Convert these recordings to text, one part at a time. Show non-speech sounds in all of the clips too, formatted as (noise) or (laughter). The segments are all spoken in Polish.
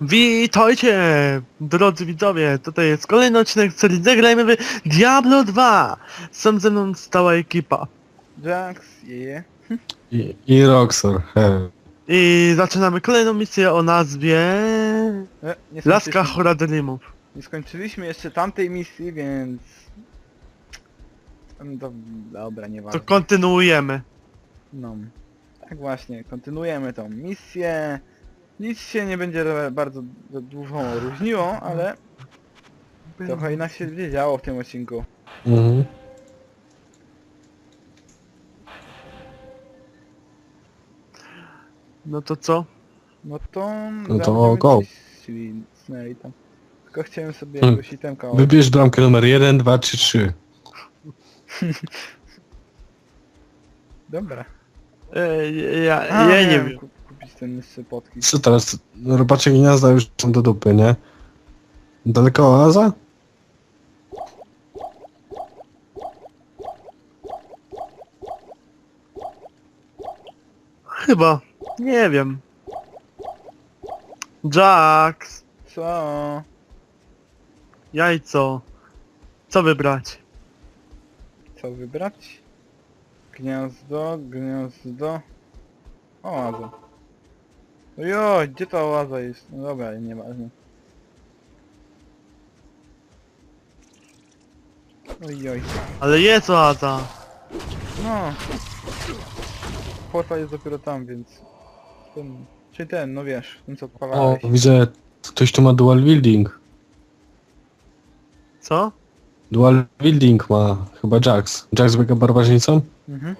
Witajcie, drodzy widzowie, tutaj jest kolejny odcinek z serii Zagrajmy w Diablo 2. Są ze mną stała ekipa. Jax, je. I, i Roxor, he. I zaczynamy kolejną misję o nazwie... E, nie, Laska skończyliśmy, Horadrimów. nie skończyliśmy jeszcze tamtej misji, więc... No to, dobra, To nieważne. kontynuujemy. No. Tak właśnie, kontynuujemy tą misję. Nic się nie będzie bardzo dużo różniło, ale trochę inaczej się będzie działo w tym odcinku. Mhm. No to co? No to... No to będziemy go. Czyli snęli tam. Tylko chciałem sobie Hmm. jakiegoś itemka... Wybierz bramkę numer 1, 2, 3, 3. Dobra. E, ja, A, ja nie wiem. ku- Kupić ten jeszcze potki. Co teraz? Robacze gniazda już są do dupy, nie? Daleko oaza? Chyba. Nie wiem. Jax. Co? Jajco. Co wybrać? Co wybrać? Gniazdo, gniazdo. Oaza. Ojoj, gdzie ta oaza jest? No dobra, nieważne. Ojoj. Ale jest oaza. No. Portal jest dopiero tam, więc... Ten... Czyli ten, no wiesz, ten co O, odpalałeś. widzę, ktoś tu ma dual wielding. Co? Dual wielding ma chyba Jax. Jax biega barbarzyńcą? Mhm.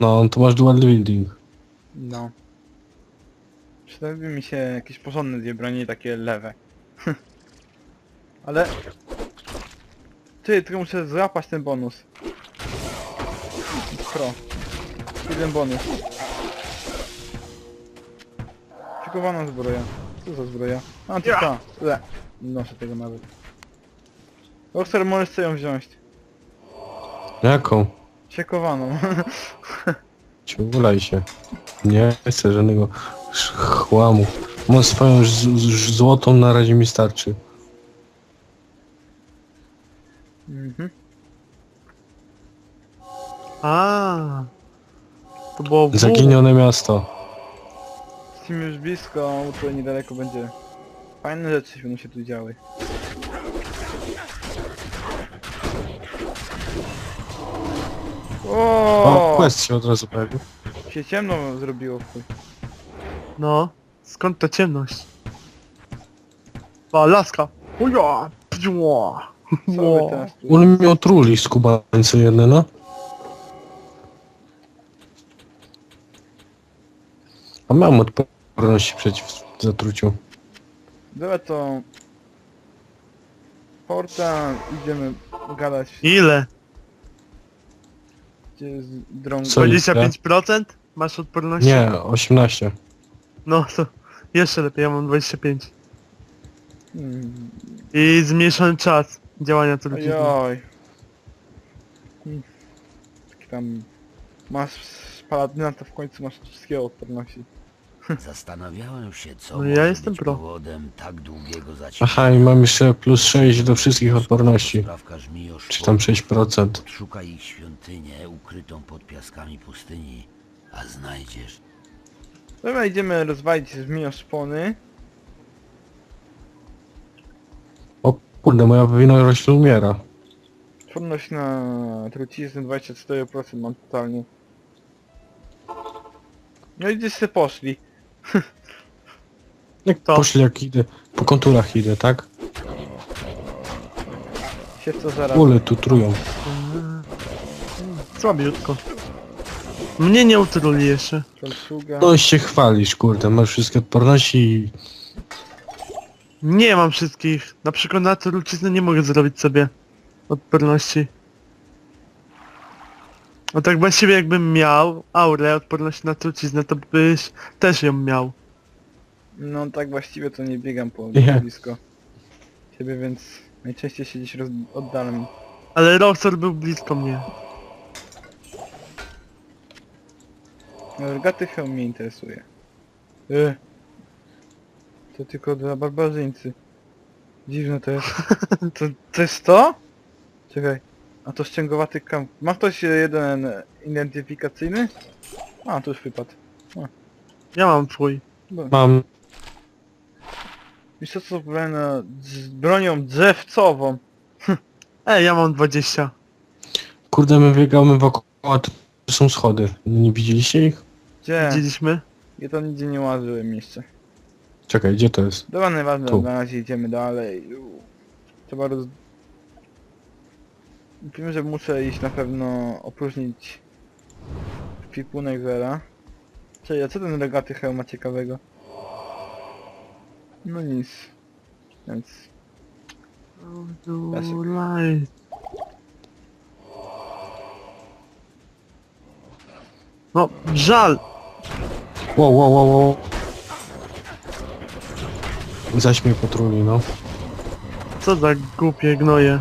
No, to masz dual wielding. No. Przydałyby mi się jakieś porządne dwie broni, takie lewe. (laughs) Ale... Ty, tylko muszę złapać ten bonus. Pro. Jeden bonus. Szykowana zbroja. Co za zbroja? A, Ja. ta. Le. Nie noszę tego nawet. Rockstar, możesz sobie ją wziąć. Jaką? Siekowaną. (laughs) Ciulaj się. Nie chcę żadnego chłamu. Mam swoją z- z- złotą na razie mi starczy. mhm. A. To było w. Zaginione miasto. Jesteśmy już blisko, tutaj niedaleko będzie... Fajne rzeczy będą się tu działy. O, O, quest się od razu pojawił. Się ciemno zrobiło w chuj. No. Skąd ta ciemność? A, laska. Uja. Pjua. Co wy teraz tu? On miał truli skubańce jedne, no. A mam odporność przeciw zatruciu. Dobra to... Porta, idziemy gadać, Ile? gdzie jest drąg... Co? 25%? Masz odporności? Nie, 18. No to jeszcze lepiej, ja mam 25. Hmm, I zmniejszony czas działania trucizny. Ojoj. Hmm. Taki tam... Masz paladyna, to w końcu masz wszystkie odporności. (laughs) Zastanawiałem się, co No ja może jestem być pro. powodem tak długiego zacięcia. Aha, i mam jeszcze plus 6 do wszystkich odporności. Sprawkarz Czy tam 6%. Szukaj ich świątynię ukrytą pod piaskami pustyni, a znajdziesz. Dobra, idziemy rozwalić zmienią szpony. O kurde, moja winorośl umiera. Odporność na truciznę 24% mam totalnie. No i gdzieś se poszli. Jak To. poszli jak idę, po konturach idę, tak? Się co zaraz. Ule tu trują. Słabiutko. Mnie nie utruli jeszcze. No i się chwalisz, kurde, masz wszystkie odporności i... Nie mam wszystkich. Na przykład na truciznę nie mogę zrobić sobie odporności. No tak właściwie jakbym miał aurę odporności na truciznę, to byś też ją miał. No tak właściwie to nie biegam po Nie. blisko siebie, więc najczęściej się gdzieś roz... oddalam. Ale Roxor był blisko mnie. Regaty hełm mnie interesuje. Y. To tylko dla barbarzyńcy. Dziwne to jest. (laughs) To, to jest to? Czekaj. A to ścięgowaty kam... Ma ktoś e, jeden e, identyfikacyjny? A, to już wypadł. Ja mam twój. Bo- Mam... Wiesz co, co na z bronią drzewcową? (laughs) Ej, ja mam 20. Kurde, my biegamy wokoło, a tu są schody. Nie widzieliście ich? Gdzie? Widzieliśmy? Ja to nigdzie nie łażyłem jeszcze. Czekaj, gdzie to jest? Dobra, nieważne, Tu. na razie idziemy dalej. Trzeba roz... Wiem, że muszę iść na pewno opróżnić kwipunek Zera. Czyli a co ten regaty hełm ma ciekawego? No nic. Więc... No, żal! Wow, wow, wow, wow. Zaś mnie potruli, no. Co za głupie gnoje.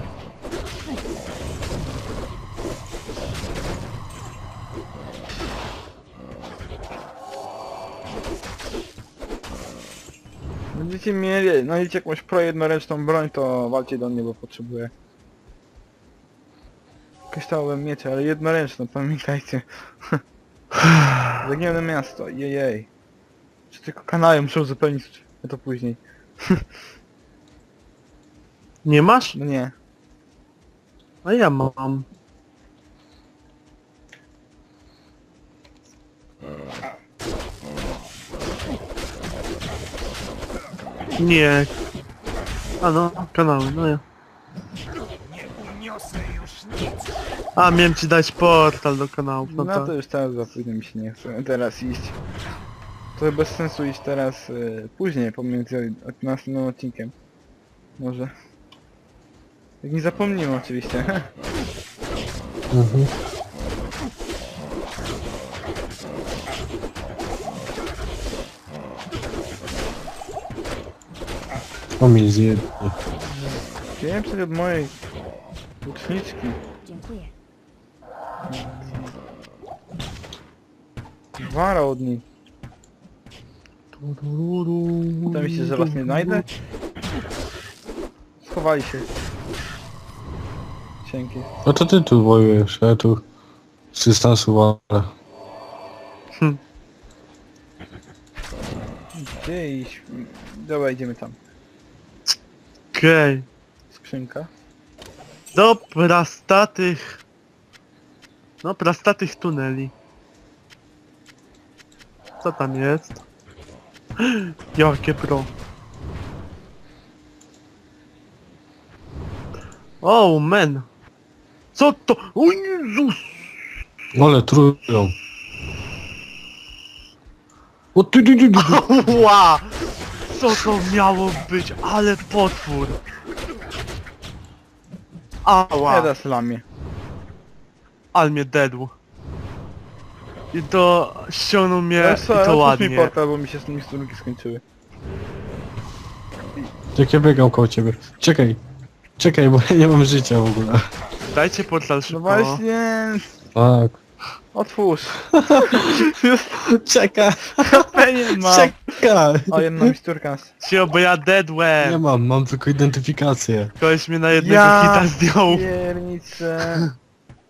Będziecie mieli, znajdziecie jakąś projednoręczną broń, to walcie do mnie, bo potrzebuję. Kryształowe miecze, ale jednoręczne, pamiętajcie. (laughs) Zaginione miasto, jejej. Czy tylko kanały muszę uzupełnić, a to później. (laughs) Nie masz? No nie. A ja mam. Nie. A no, kanały, no ja. A, miałem ci dać portal do kanałów, no, No tak. to już teraz za późno mi się nie chce teraz iść. To bez sensu iść teraz y, później, pomiędzy od- następnym odcinkiem. Może. Jak nie zapomnimy oczywiście. (laughs) Mhm. O mnie zjednie. Wiem przecież od mojej łuczniczki. Dziękuję. Wara od niej. Wydaje mi się, że was nie znajdę. Schowali się. Dzięki. No to ty tu wojujesz, a ja tu z dystansu walę. Gdzie iść? Dobra, idziemy tam. Okej. Skrzynka. Do prastatych... No, prastatych tuneli. Co tam jest? Jakie pro. O, men. Co to? O Jezus! Ale trują. O ty, ty, ty, ty. (laughs) Ła! Co to miało być? Ale potwór! Ała! Teraz lamię. Ale mnie dedł. I to ściągnął mnie i to mi ładnie. portal, bo mi się z tymi strunki skończyły. Jak ja biegam koło ciebie. Czekaj. Czekaj, bo ja nie mam życia w ogóle. Dajcie portal No szybko. właśnie, Tak. otwórz. (laughs) Czekaj. HP nie mam. Czekaj. O, jedna misturka. Cio, bo ja dedłem. Nie mam, mam tylko identyfikację. Koleś mnie na jednego Ja hita zdjął. Piernicze.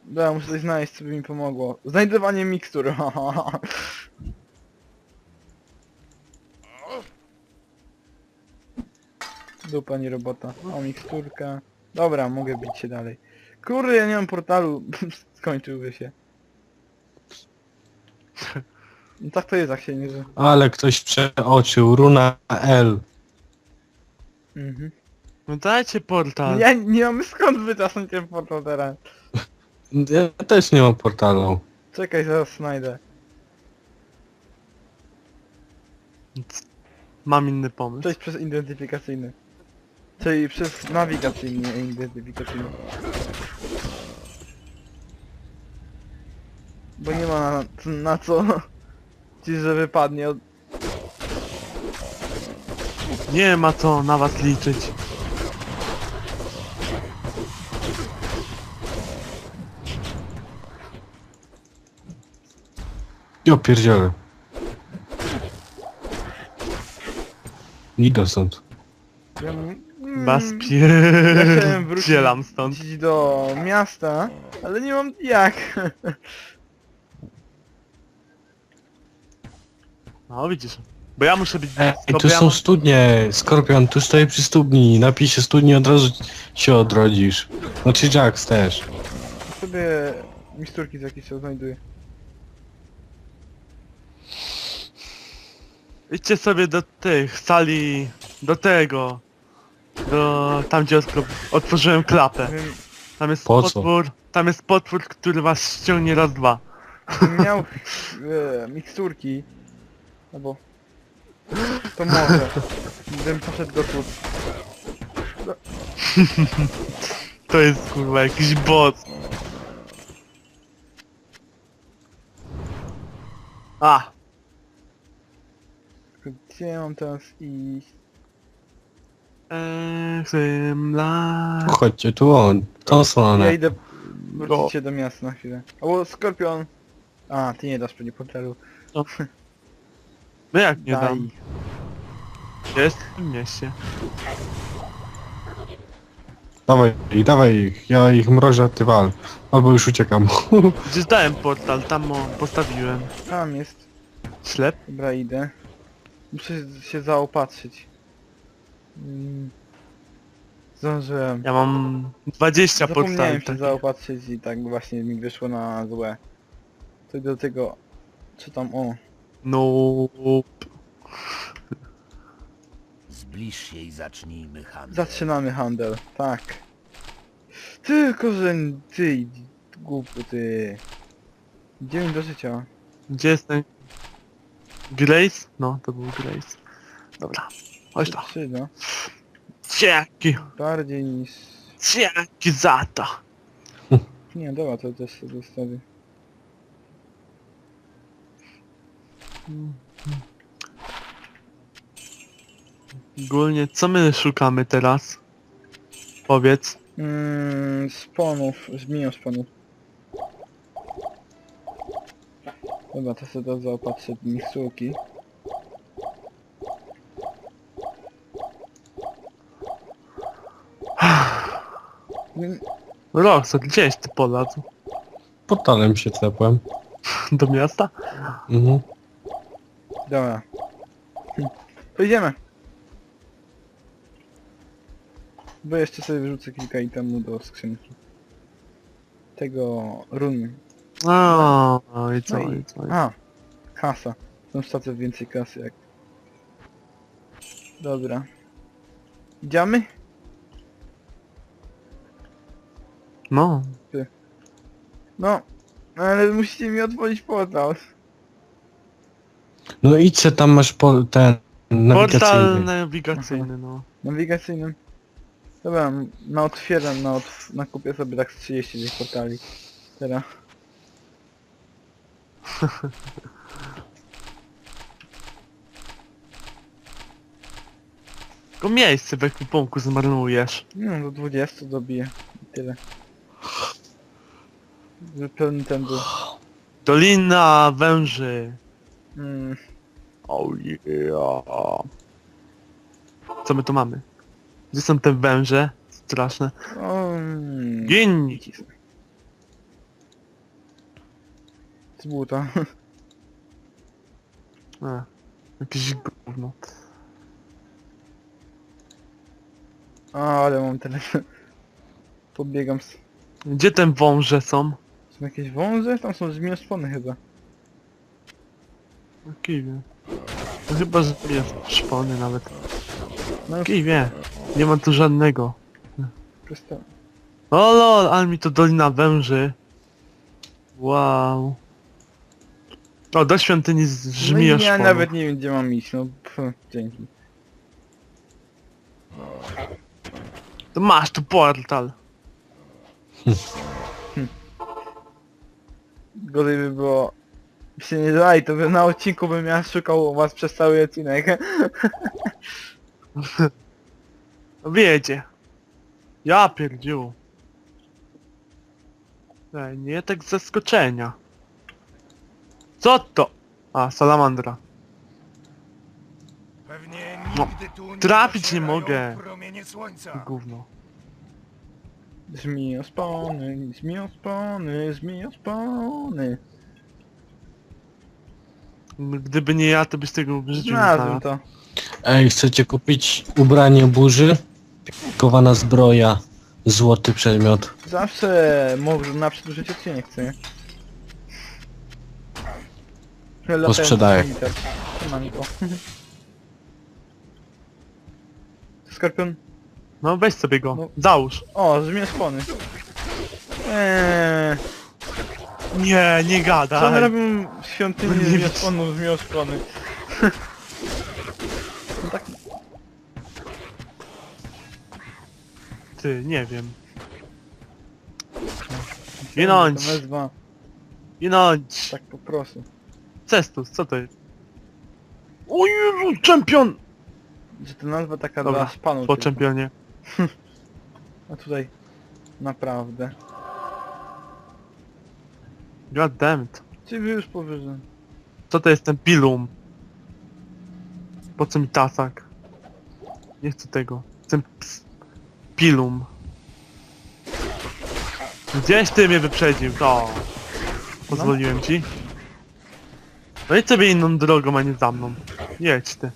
Dobra, muszę coś znaleźć, co by mi pomogło. Znajdywanie mikstur. (laughs) Dupa, nie robota. O, miksturka. Dobra, mogę bić się dalej. Kurde, ja nie mam portalu. (laughs) Skończyłby się. No tak to jest, jak się nie... że- Ale ktoś przeoczył. Runa L. Mhm. No dajcie portal. Ja nie mam skąd wytasnąć ten portal teraz. (laughs) Ja też nie mam portalu. Czekaj, zaraz znajdę. Mam inny pomysł. Cześć przez identyfikacyjny. Czyli przez nawigacyjny nie identyfikacyjny. Bo nie ma na, na co (laughs) ci, że wypadnie od... Nie ma co na was liczyć. Ja pierdzielę. Idę stąd. Ja, mm, Was ja chciałem wrócić pierdzielam stąd. do miasta, ale nie mam jak. No widzisz. Bo ja muszę być... Ej, bo tu są studnie. Skorpion, tu stoję przy studni. Napij się studni, od razu się odrodzisz. Znaczy Jax też. Sobie misturki z jakiejś się znajduję. Idźcie sobie do tych sali... Do tego... Do... Tam gdzie otworzyłem klapę. Tam jest Po co? potwór... Tam jest potwór, który was ściągnie raz, dwa. gdybym miał (laughs) e, miksturki, albo to może, gdybym poszedł do tu. To jest kurwa jakiś boss. A! Gdzie ja mam teraz? Echymla... Chodźcie tu on, w tą Ja idę No. wrócić się do miasta na chwilę. O, skorpion! A, ty nie dasz pewnie portalu. No jak nie Daj. dam? Jest w tym mieście. Dawaj, i dawaj ich, ja ich mrożę, ty wal. Albo już uciekam. (laughs) Gdzieś dałem portal, tam o, postawiłem. Tam jest. Ślep? Dobra, idę. Muszę się zaopatrzyć. Mm. Zdążyłem. Ja mam 20 Zapomniałem się zaopatrzyć i tak właśnie mi wyszło na złe. To do tego... Co tam? O. Nope. Zbliż się i zacznijmy handel. Zaczynamy handel. Tak. Tylko, że ty... Głupi ty. Gdzie mi do życia? Gdzie jest ten... Grace? No, to był Grace. Dobra. Chodź to. Trzy, no. Dzięki. Bardziej niż... Dzięki za to. Nie, dobra, to też sobie zostawię. Ogólnie, co my szukamy teraz? Powiedz. Mmm, sponów, żmiją sponów. Dobra, to sobie to zaopatrzę miksturki. Mm, Roxor, gdzieś ty polazł? Portalem się tepłem. Do miasta? Mhm. Dobra. Hm. To idziemy. Bo jeszcze sobie wyrzucę kilka itemów do skrzynki. Tego run. O, i co, No i- i co? i- A, kasa. Są stacje więcej kasy jak... Dobra. Idziemy? No, No, ale musicie mi otworzyć portal. No idź se, tam masz po, ten portal nawigacyjny. nawigacyjny, no. Nawigacyjnym. Dobra, na otwieram, na, otw na kupię sobie tak z 30 tych portali. Teraz. (laughs) Tylko miejsce w ekwipunku zmarnujesz. No, do 20 dobiję. I tyle. Żeby pełny ten był. Dolina węży. Mm, Oh yeah. Co my tu mamy? Gdzie są te węże? Straszne. o, mm, Gin! cisnę. Z buta. A, (laughs) jakieś gówno. A, ale mam telefon. Podbiegam z... Gdzie te wąże są? Są jakieś wąże? Tam są zmieszczone chyba. No kij wie. No chyba, szpony nawet. No, Kij wie. Nie ma tu żadnego. prosto. O lol, ale mi to Dolina Węży. Wow. O, do świątyni No i żmijesz ja nawet nie wiem gdzie mam iść, no pff, dzięki. To masz tu portal. (laughs) Gorzej by było... Się nie daj, to by na odcinku bym ja szukał was przez cały odcinek. (laughs) No Wiecie. Ja pierdziu. Ej, nie tak z zaskoczenia. Co to? A, salamandra. No, Nigdy tu trafić nie docierają mogę. Promienie słońca. Gówno. Zmiospony, zmiospony, zmiospony. Gdyby nie ja, to byś tego w życiu nie Znalazłem znalazł. to. Ej, chcecie kupić ubranie burzy? Pikowana zbroja, złoty przedmiot. Zawsze może na przedłużyć odcinek, co nie? Posprzedaję. Mam go. (laughs) Skorpion. No weź sobie go, No. załóż. O, zmiospony. Eee, Nie, nie co my gadaj. robią w świątyni Nie zmiosponu, zmiospony? (laughs) no tak, Ty, nie wiem. Ginąć, to wezwa, ginąć. tak po prostu. Cestus, co to jest? O Jezu, czempion! Że to nazwa taka Dobra, dla szpanu Po tylko. czempionie. (laughs) A tutaj naprawdę. God damn it. Czy wy już powyżej? Co to jest ten pilum? Po co mi tasak? Nie chcę tego. Chcę ps pilum. Gdzieś ty mnie wyprzedził, to. Pozwoliłem ci. No i sobie inną drogą, a nie za mną. Jedź ty.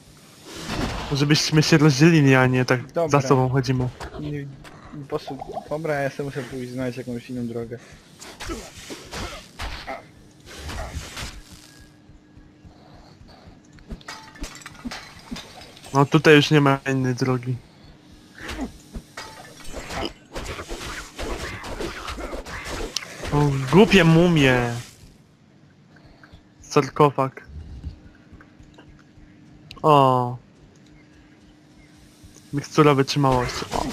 Żebyśmy się rozdzielili, a nie tak Dobra. za sobą chodzimy. Nie, poszedł. Dobra, ja sobie muszę pójść znaleźć jakąś inną drogę. No tutaj już nie ma innej drogi. O, głupie mumie. Sarkofag. O. Mikstura wytrzymałości. O.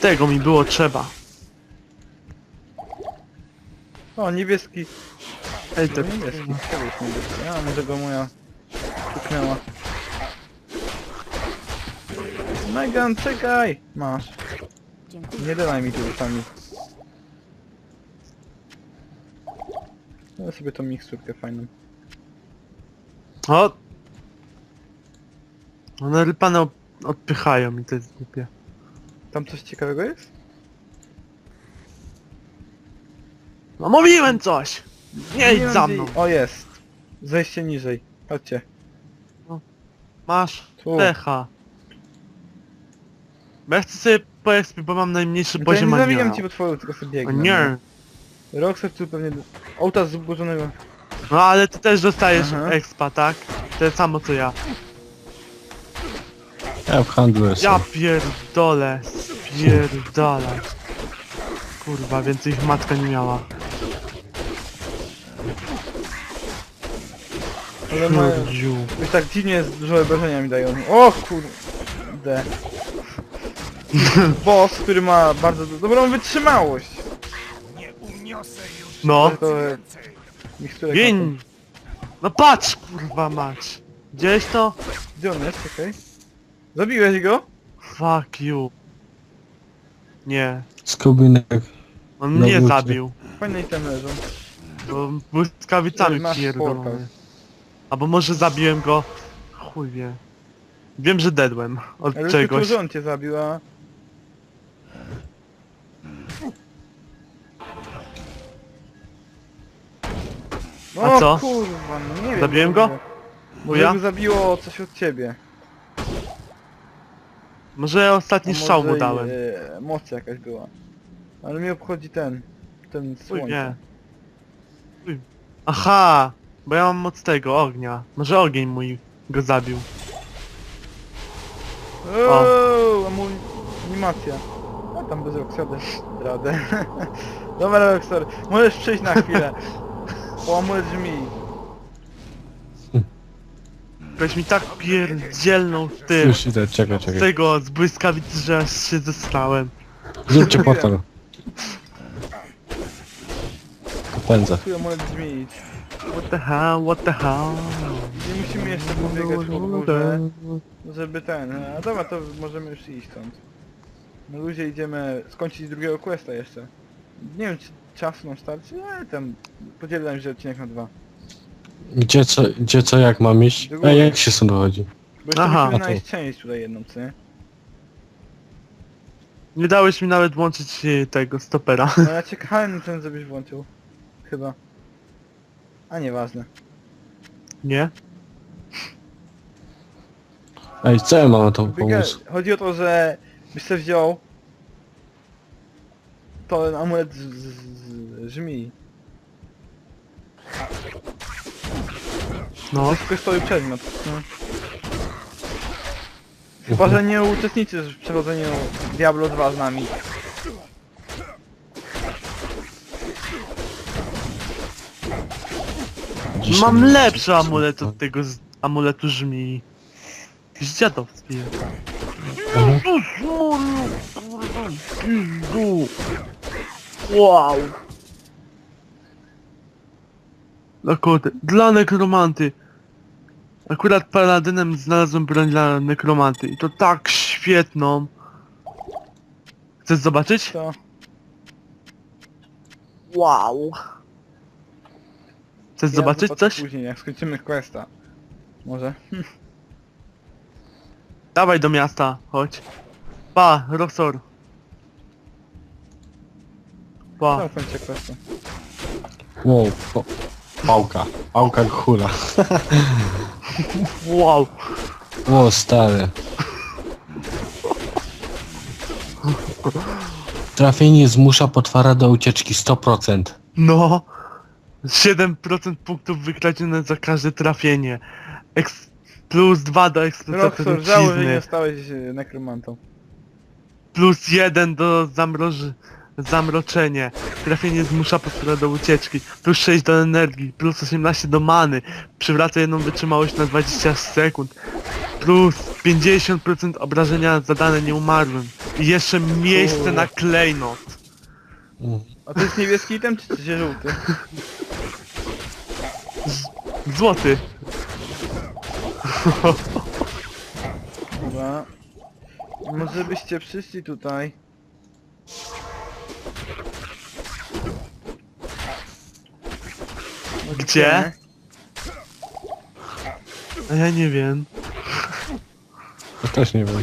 Tego mi było trzeba. O, niebieski. Ej, To to niebieski. Czego jest niebieski? A, może go moja puknęła. Megan, czekaj! Masz. Nie dawaj mi tu uszami. Ja sobie tą miksturkę fajną. O! One rypane op- odpychają mi to jest głupie. Tam coś ciekawego jest? No mówiłem coś! Nie idź wiem, za gdzie- mną! O, jest. Zejście niżej. Chodźcie. Masz Tu. pecha. Bo ja chcę sobie poekspić, bo mam najmniejszy No to ja poziom nie zabijam cię po twoją, tylko sobie O biegnę. nie! Roxer tu pewnie... Ołtarz zubożonego. No ale ty też dostajesz Aha. expa, tak? To samo co ja. Ja w handlu jestem. Ja pierdolę, spierdolę. Kurwa, więcej ich matka nie miała. Ale moje... Kurdziu. Już tak dziwnie dużo obrażenia mi dają. O kurde. (laughs) Boss, który ma bardzo do- dobrą wytrzymałość. No. E, Gin! No patrz, kurwa mać. Gdzieś to? Gdzie on jest? Czekaj. Zabiłeś go? Fuck you. Nie, Skubinek. on No mnie wróćcie. zabił. Fajne tam leżą. Bo błyskawicami Masz pierdolony. Albo może zabiłem go... Chuj wie. Wiem, że dedłem od Ale czegoś. że on cię zabił, a... A O co? kurwa, no nie wiem. Zabiłem go? kurde. Może by zabiło coś od ciebie. Może ostatni A strzał mu i, dałem. E, moc jakaś była. Ale mnie obchodzi ten. Ten słońce. wie. Chuj. Aha! Bo ja mam moc tego, ognia. Może ogień mój go zabił. Ooo, a mój animacja. A tam bez Roxora (laughs) radę. Dobra Roxor, możesz przyjść na chwilę. (laughs) Połamuję drzwi. Ktoś mi tak pierdzielną w tym. Już idę, czekaj, Z czekaj. tego, z błyskawicy, że aż się zesrałem. Zróbcie portal. Pędzę. Moje drzwi. What the hell, what the hell. Nie musimy jeszcze pobiegać po górze, żeby ten... A dobra, to możemy już iść stąd. Na luzie idziemy skończyć drugiego questa jeszcze. Nie wiem, czy czasu nam starczy, ale tam podzielę nam się odcinek na dwa. Gdzie co, gdzie co jak mam iść? Ej, jak się stąd wychodzi? Bo jeszcze Aha. musimy Okej. znaleźć część tutaj jedną, co nie? Nie dałeś mi nawet włączyć e, tego stopera. No ja (laughs) czekałem na ten, żebyś włączył. Chyba. A nieważne. Nie? Ej, co ja mam na to Biega... pomóc? Chodzi o to, że byś sobie wziął ten amulet z, z, z żmii. No. Jest stoi przedmiot. No. Chyba, że nie uczestniczysz w przechodzeniu Diablo 2 z nami. Dzisiaj Mam lepszy amulet od tego z amuletu żmi. Jakiś dziadowski jest. Mhm. Wow. No kurde, dla nekromanty. Akurat paladynem znalazłem broń dla nekromanty i to tak świetną. Chcesz zobaczyć? To Wow. Chcesz ja zobaczyć zobaczę coś? później, jak skończymy questa. Może? (laughs) Dawaj do miasta, chodź. Pa, Roxor. Pa. Questa. Wow, po... pałka. Pałka hula. (laughs) Wow. O, stary. Trafienie zmusza potwora do ucieczki 100%. No. 7% punktów wykradzione za każde trafienie. Eks plus 2 do eksploatacji Roxor, żałuj, że nie stałeś e, nekromantą. Plus 1 do zamroż... zamroczenia. Trafienie zmusza potwora do ucieczki. Plus 6 do energii. Plus 18 do many. Przywraca jedną wytrzymałość na 20 sekund. Plus 50% obrażenia zadane nieumarłym. I jeszcze miejsce na klejnot. A to jest niebieski item, czy, czy żółty? Złoty. Dobra. Może byście przyszli tutaj. Gdzie? A ja nie wiem. Ja też nie wiem.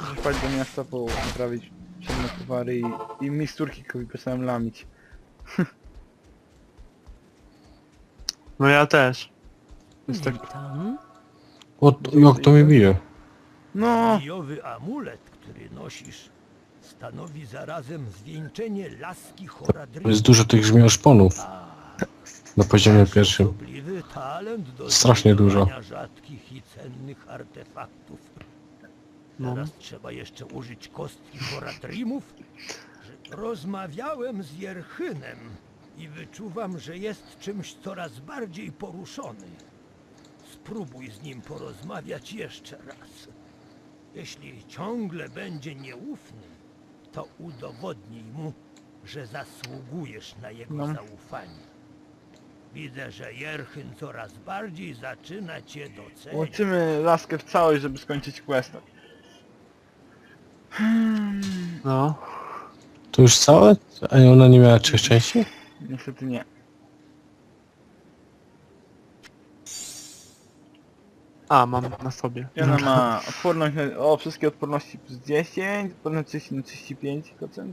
Muszę wpaść do miasta, po naprawić przedmiot towary i, i miksturki kowi lamić. (laughs) No ja też. Jest tak... Witam. O, jak to mnie bije? No! Kijowy amulet, który nosisz, stanowi zarazem zwieńczenie laski Jest Horadrimu. dużo tych zmierzponów na poziomie pierwszym. Osobliwy talent do Strasznie dużo. rzadkich i cennych artefaktów. No. Teraz trzeba jeszcze użyć kostki Horadrimów. że Rozmawiałem z Jerchynem i wyczuwam, że jest czymś coraz bardziej poruszony. Spróbuj z nim porozmawiać jeszcze raz. Jeśli ciągle będzie nieufny, to udowodnij mu, że zasługujesz na jego No. zaufanie. Widzę, że Jerchyn coraz bardziej zaczyna cię doceniać. Łączymy laskę w całość, żeby skończyć questa. No. To już całe? A ona nie miała trzech części? Niestety nie. A, mam na sobie. I ona ma odporność na... O, wszystkie odporności plus 10, odporność 30 na 35%.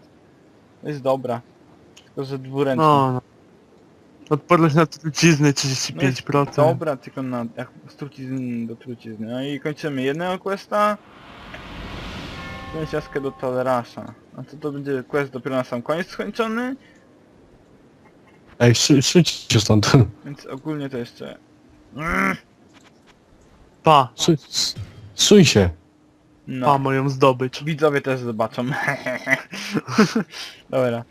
To jest dobra. Tylko, że dwuręczna. No, no. Odporność na trucizny 35%. Dobra, tylko na jak z trucizny do trucizny. No i kończymy jednego questa. Pięciaskę do Tolerasza. A to to będzie quest dopiero na sam koniec skończony. Ej, szy- szybciej stąd. Więc ogólnie to jeszcze... Mm, Pa, Suj, s- suj się. pa No. moją zdobycz. Widzowie też zobaczą. (laughs) Dobra.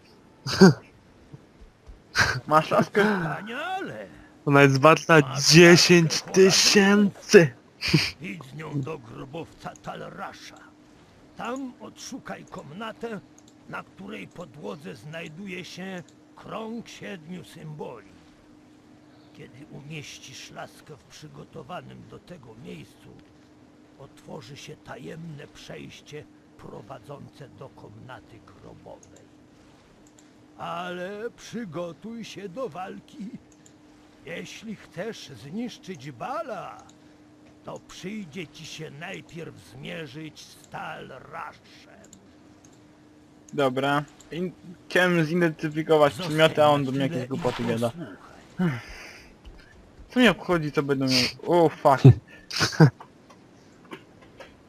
Masz laskę? Wspaniale! Ona jest warta 10 tysięcy. Idź z nią do grobowca Talrasza. Tam odszukaj komnatę, na której podłodze znajduje się krąg siedmiu symboli. Kiedy umieścisz laskę w przygotowanym do tego miejscu, otworzy się tajemne przejście prowadzące do komnaty grobowej. Ale przygotuj się do walki. Jeśli chcesz zniszczyć Bala, to przyjdzie ci się najpierw zmierzyć z Talraszem. Dobra. In chciałem zidentyfikować przedmioty, a on do mnie Zostań jakieś i głupoty gada. posłuchaj. (laughs) Co mnie obchodzi, co będą miał... O, fuck. (laughs)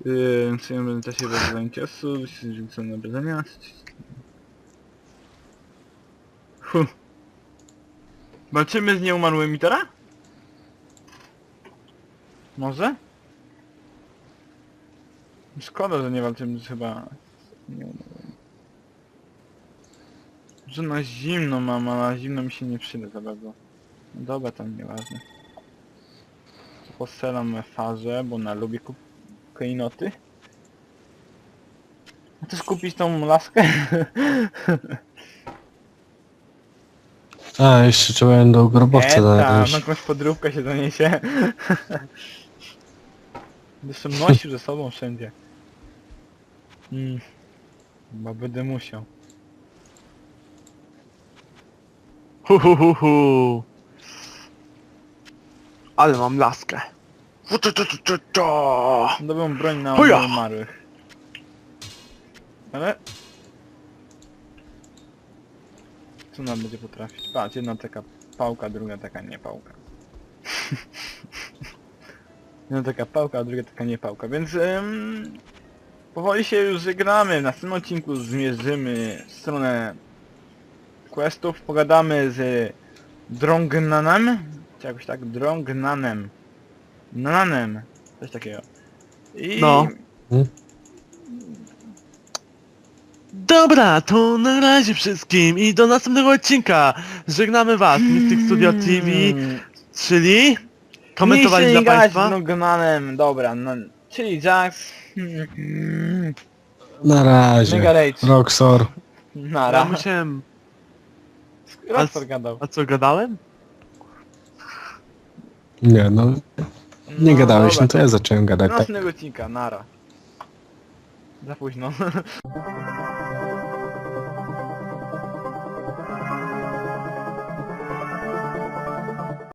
Yy, w sumie czasie wyzwanie ciosu, rzucone obrażenia. Huh. Walczymy z nieumarłymi teraz? Może? Szkoda, że nie walczymy z chyba z nieumarłymi. Że na zimno mam, a na zimno mi się nie przyda za bardzo. No dobra, tam nieważne. Poselam farze, bo ona lubi kup klejnoty. Chcesz kupić tą laskę? (laughs) A, jeszcze trzeba ją do grobowca tam, zanieść. na jakąś podróbkę się zaniesie. Zresztą (laughs) nosił ze sobą wszędzie. Mm. Chyba będę musiał. Hu hu hu hu. Ale mam laskę. Dobrą broń na umarłych. Ale... Co nam będzie potrafić? Patrz, jedna taka pałka, druga taka nie pałka. (laughs) jedna taka pałka, a druga taka nie pałka, więc... Ym, powoli się już żegnamy. W następnym odcinku zmierzymy w stronę questów, pogadamy z Drongnanem, czy jakoś tak, Drongnanem. Nanem, coś takiego. I... No. Dobra, to na razie wszystkim i do następnego odcinka. Żegnamy was, Mystic Studio TV, czyli komentowali dla państwa. Drongnanem, dobra, no, czyli Jax, Na Mega razie. Rage, Roxor. Ja nara. musiałem... Rockstar gadał. A co, gadałem? Nie no, nie No, gadałeś, no to ja zacząłem gadać. Tak. następnego odcinka, nara. Za późno. (laughs)